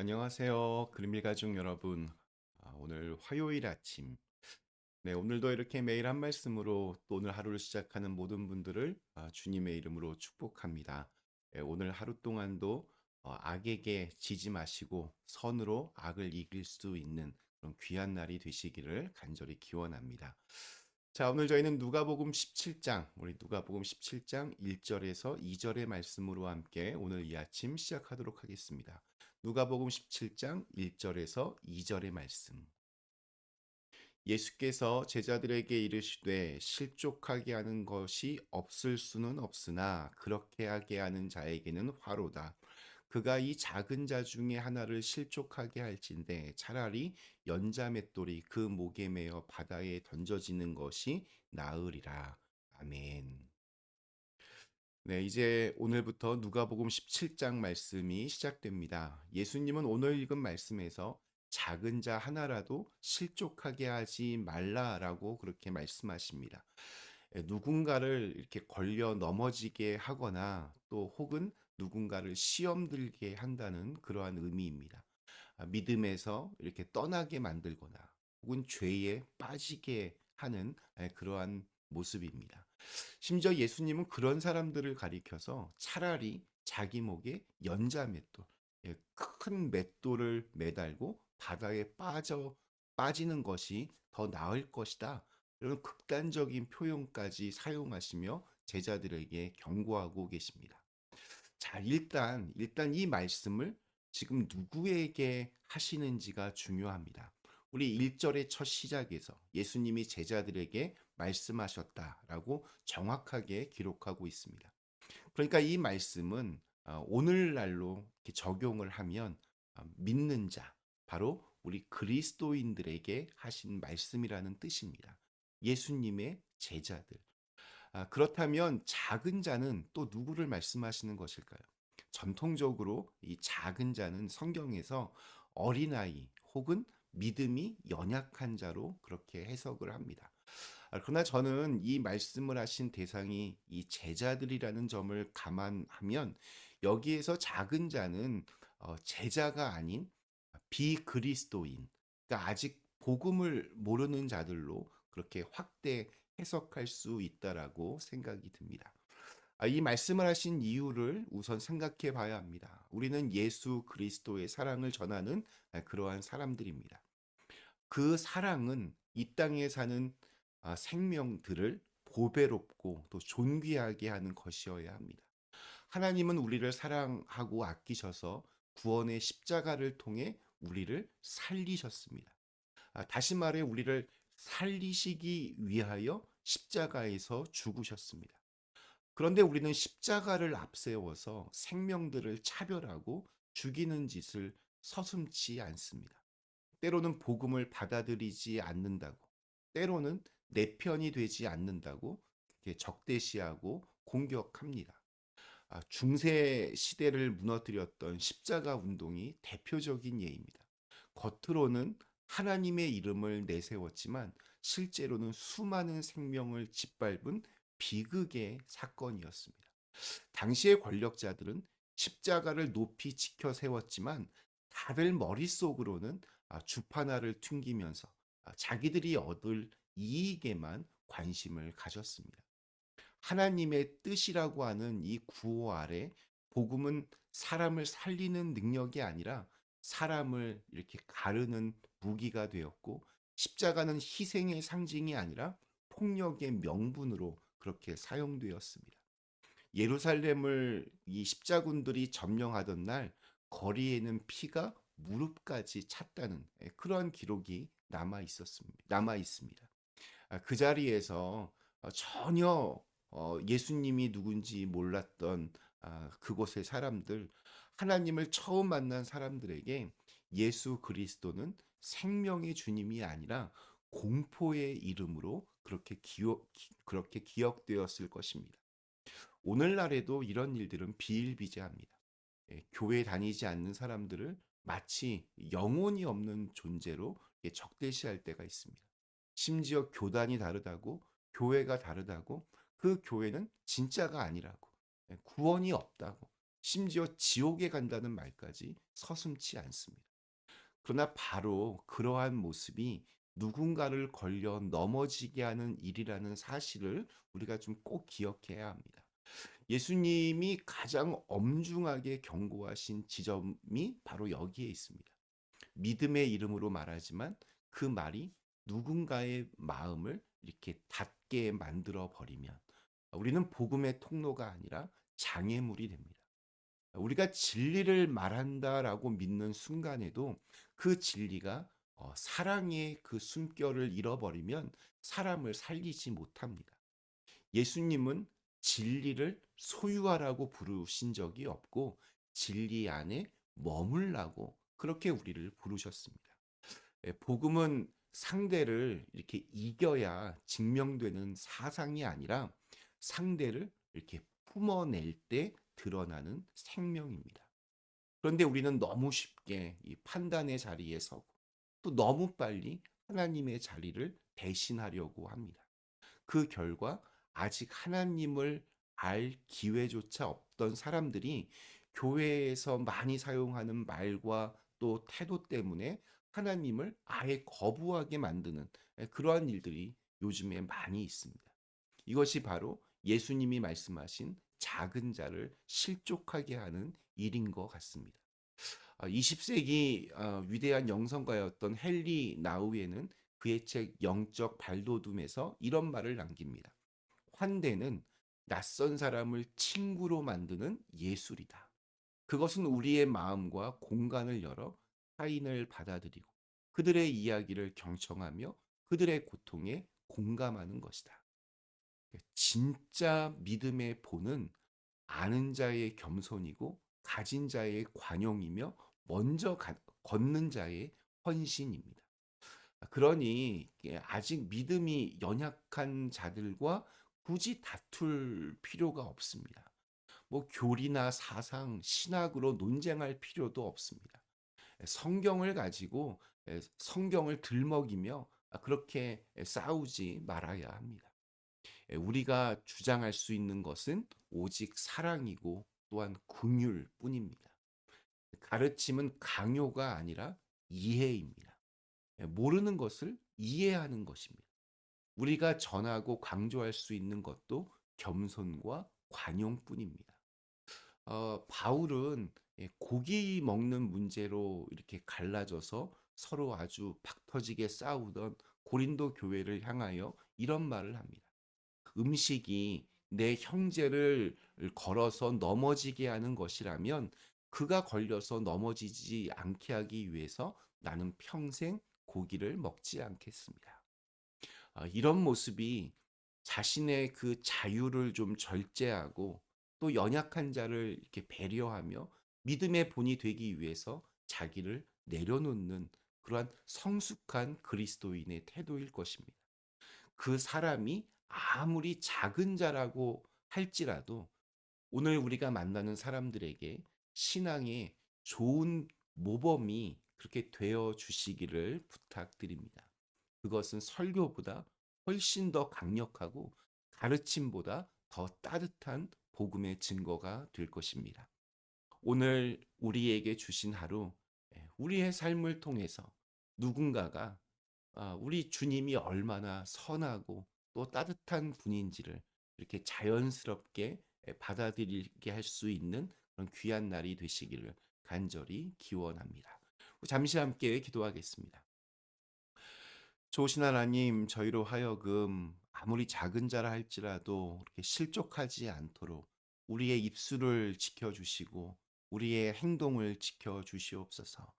안녕하세요. 그림 일 가족 여러분. 아, 오늘 화요일 아침. 네, 오늘도 이렇게 매일 한 말씀으로 또 오늘 하루를 시작하는 모든 분들을 아, 주님의 이름으로 축복합니다. 예, 오늘 하루 동안도 어, 악에게 지지 마시고 선으로 악을 이길 수 있는 그런 귀한 날이 되시기를 간절히 기원합니다. 자, 오늘 저희는 누가복음 17장, 우리 누가복음 17장 1절에서 2절의 말씀으로 함께 오늘 이 아침 시작하도록 하겠습니다. 누가복음 17장 1절에서 2절의 말씀. 예수께서 제자들에게 이르시되 실족하게 하는 것이 없을 수는 없으나 그렇게 하게 하는 자에게는 화로다. 그가 이 작은 자 중에 하나를 실족하게 할진대 차라리 연자 맷돌이 그 목에 매어 바다에 던져지는 것이 나으리라. 아멘. 네, 이제 오늘부터 누가복음 17장 말씀이 시작됩니다. 예수님은 오늘 읽은 말씀에서 작은 자 하나라도 실족하게 하지 말라라고 그렇게 말씀하십니다. 예, 누군가를 이렇게 걸려 넘어지게 하거나 또 혹은 누군가를 시험 들게 한다는 그러한 의미입니다. 아, 믿음에서 이렇게 떠나게 만들거나 혹은 죄에 빠지게 하는 예, 그러한 모습입니다. 심지어 예수님은 그런 사람들을 가리켜서 차라리 자기 목에 연자 맷돌, 예, 큰 맷돌을 매달고 바다에 빠져 빠지는 것이 더 나을 것이다. 이런 극단적인 표현까지 사용하시며 제자들에게 경고하고 계십니다. 자, 일단 일단 이 말씀을 지금 누구에게 하시는지가 중요합니다. 우리 1절의 첫 시작에서 예수님이 제자들에게 말씀하셨다라고 정확하게 기록하고 있습니다. 그러니까 이 말씀은 어, 오늘날로 적용을 하면 어, 믿는 자, 바로 우리 그리스도인들에게 하신 말씀이라는 뜻입니다. 예수님의 제자들. 아, 그렇다면 작은 자는 또 누구를 말씀하시는 것일까요? 전통적으로 이 작은 자는 성경에서 어린아이 혹은 믿음이 연약한 자로 그렇게 해석을 합니다. 아, 그러나 저는 이 말씀을 하신 대상이 이 제자들이라는 점을 감안하면 여기에서 작은 자는 어, 제자가 아닌 비그리스도인, 그러니까 아직 복음을 모르는 자들로 그렇게 확대 해석할 수 있다라고 생각이 듭니다. 아, 이 말씀을 하신 이유를 우선 생각해 봐야 합니다. 우리는 예수 그리스도의 사랑을 전하는 그러한 사람들입니다. 그 사랑은 이 땅에 사는 아, 생명들을 보배롭고 또 존귀하게 하는 것이어야 합니다. 하나님은 우리를 사랑하고 아끼셔서 구원의 십자가를 통해 우리를 살리셨습니다. 아, 다시 말해 우리를 살리시기 위하여 십자가에서 죽으셨습니다. 그런데 우리는 십자가를 앞세워서 생명들을 차별하고 죽이는 짓을 서슴지 않습니다. 때로는 복음을 받아들이지 않는다고, 때로는 내 편이 되지 않는다고 적대시하고 공격합니다. 아, 중세 시대를 무너뜨렸던 십자가 운동이 대표적인 예입니다. 겉으로는 하나님의 이름을 내세웠지만 실제로는 수많은 생명을 짓밟은 비극의 사건이었습니다. 당시의 권력자들은 십자가를 높이 지켜 세웠지만 다들 머릿속으로는 아, 주파나를 튕기면서 아, 자기들이 얻을 이익에만 관심을 가졌습니다. 하나님의 뜻이라고 하는 이 구호 아래 복음은 사람을 살리는 능력이 아니라 사람을 이렇게 가르는 무기가 되었고 십자가는 희생의 상징이 아니라 폭력의 명분으로 그렇게 사용되었습니다. 예루살렘을 이 십자군들이 점령하던 날 거리에는 피가 무릎까지 찼다는 예, 그러한 기록이 남아 있었습니다. 남아 있습니다. 아, 그 자리에서 어, 전혀 어, 예수님이 누군지 몰랐던 아, 그곳의 사람들, 하나님을 처음 만난 사람들에게 예수 그리스도는 생명의 주님이 아니라 공포의 이름으로 그렇게 기억, 그렇게 기억되었을 것입니다. 오늘날에도 이런 일들은 비일비재합니다. 예, 교회 다니지 않는 사람들을 마치 영혼이 없는 존재로 적대시할 때가 있습니다. 심지어 교단이 다르다고, 교회가 다르다고, 그 교회는 진짜가 아니라고, 예, 구원이 없다고, 심지어 지옥에 간다는 말까지 서슴지 않습니다. 그러나 바로 그러한 모습이 누군가를 걸려 넘어지게 하는 일이라는 사실을 우리가 좀 꼭 기억해야 합니다. 예수님이 가장 엄중하게 경고하신 지점이 바로 여기에 있습니다. 믿음의 이름으로 말하지만 그 말이 누군가의 마음을 이렇게 닫게 만들어 버리면 우리는 복음의 통로가 아니라 장애물이 됩니다. 우리가 진리를 말한다라고 믿는 순간에도 그 진리가 어, 사랑의 그 숨결을 잃어버리면 사람을 살리지 못합니다. 예수님은 진리를 소유하라고 부르신 적이 없고 진리 안에 머물라고 그렇게 우리를 부르셨습니다. 예, 복음은 상대를 이렇게 이겨야 증명되는 사상이 아니라 상대를 이렇게 품어낼 때 드러나는 생명입니다. 그런데 우리는 너무 쉽게 이 판단의 자리에 서고 또 너무 빨리 하나님의 자리를 대신하려고 합니다. 그 결과 아직 하나님을 알 기회조차 없던 사람들이 교회에서 많이 사용하는 말과 또 태도 때문에 하나님을 아예 거부하게 만드는 그러한 일들이 요즘에 많이 있습니다. 이것이 바로 예수님이 말씀하신 작은 자를 실족하게 하는 일인 것 같습니다. 20세기 아, 어, 위대한 영성가였던 헨리 나우에는 그의 책 영적 발돋움에서 이런 말을 남깁니다. 환대는 낯선 사람을 친구로 만드는 예술이다. 그것은 우리의 마음과 공간을 열어 타인을 받아들이고 그들의 이야기를 경청하며 그들의 고통에 공감하는 것이다. 진짜 믿음의 본은 아는 자의 겸손이고 가진 자의 관용이며 먼저 가, 걷는 자의 헌신입니다. 그러니 아직 믿음이 연약한 자들과 굳이 다툴 필요가 없습니다. 뭐 교리나 사상, 신학으로 논쟁할 필요도 없습니다. 성경을 가지고 성경을 들먹이며 그렇게 싸우지 말아야 합니다. 우리가 주장할 수 있는 것은 오직 사랑이고 또한 긍휼 뿐입니다. 가르침은 강요가 아니라 이해입니다. 모르는 것을 이해하는 것입니다. 우리가 전하고 강조할 수 있는 것도 겸손과 관용뿐입니다. 어, 바울은 고기 먹는 문제로 이렇게 갈라져서 서로 아주 박 터지게 싸우던 고린도 교회를 향하여 이런 말을 합니다. 음식이 내 형제를 걸어서 넘어지게 하는 것이라면 그가 걸려서 넘어지지 않게 하기 위해서 나는 평생 고기를 먹지 않겠습니다. 아, 이런 모습이 자신의 그 자유를 좀 절제하고 또 연약한 자를 이렇게 배려하며 믿음의 본이 되기 위해서 자기를 내려놓는 그러한 성숙한 그리스도인의 태도일 것입니다. 그 사람이 아무리 작은 자라고 할지라도 오늘 우리가 만나는 사람들에게 신앙의 좋은 모범이 그렇게 되어 주시기를 부탁드립니다. 그것은 설교보다 훨씬 더 강력하고 가르침보다 더 따뜻한 복음의 증거가 될 것입니다. 오늘 우리에게 주신 하루, 예, 우리의 삶을 통해서 누군가가 아, 우리 주님이 얼마나 선하고 또 따뜻한 분인지를 이렇게 자연스럽게 받아들이게 할 수 있는 그런 귀한 날이 되시기를 간절히 기원합니다. 잠시 함께 기도하겠습니다. 좋으신 하나님, 저희로 하여금 아무리 작은 자라 할지라도 이렇게 실족하지 않도록 우리의 입술을 지켜주시고 우리의 행동을 지켜주시옵소서.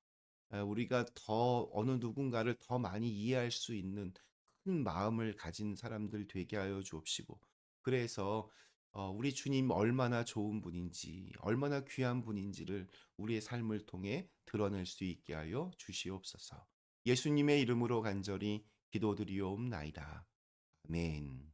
우리가 더 어느 누군가를 더 많이 이해할 수 있는 큰 마음을 가진 사람들 되게 하여 주옵시고 그래서 어, 우리 주님 얼마나 좋은 분인지 얼마나 귀한 분인지를 우리의 삶을 통해 드러낼 수 있게 하여 주시옵소서. 예수님의 이름으로 간절히 기도드리옵나이다. 아멘.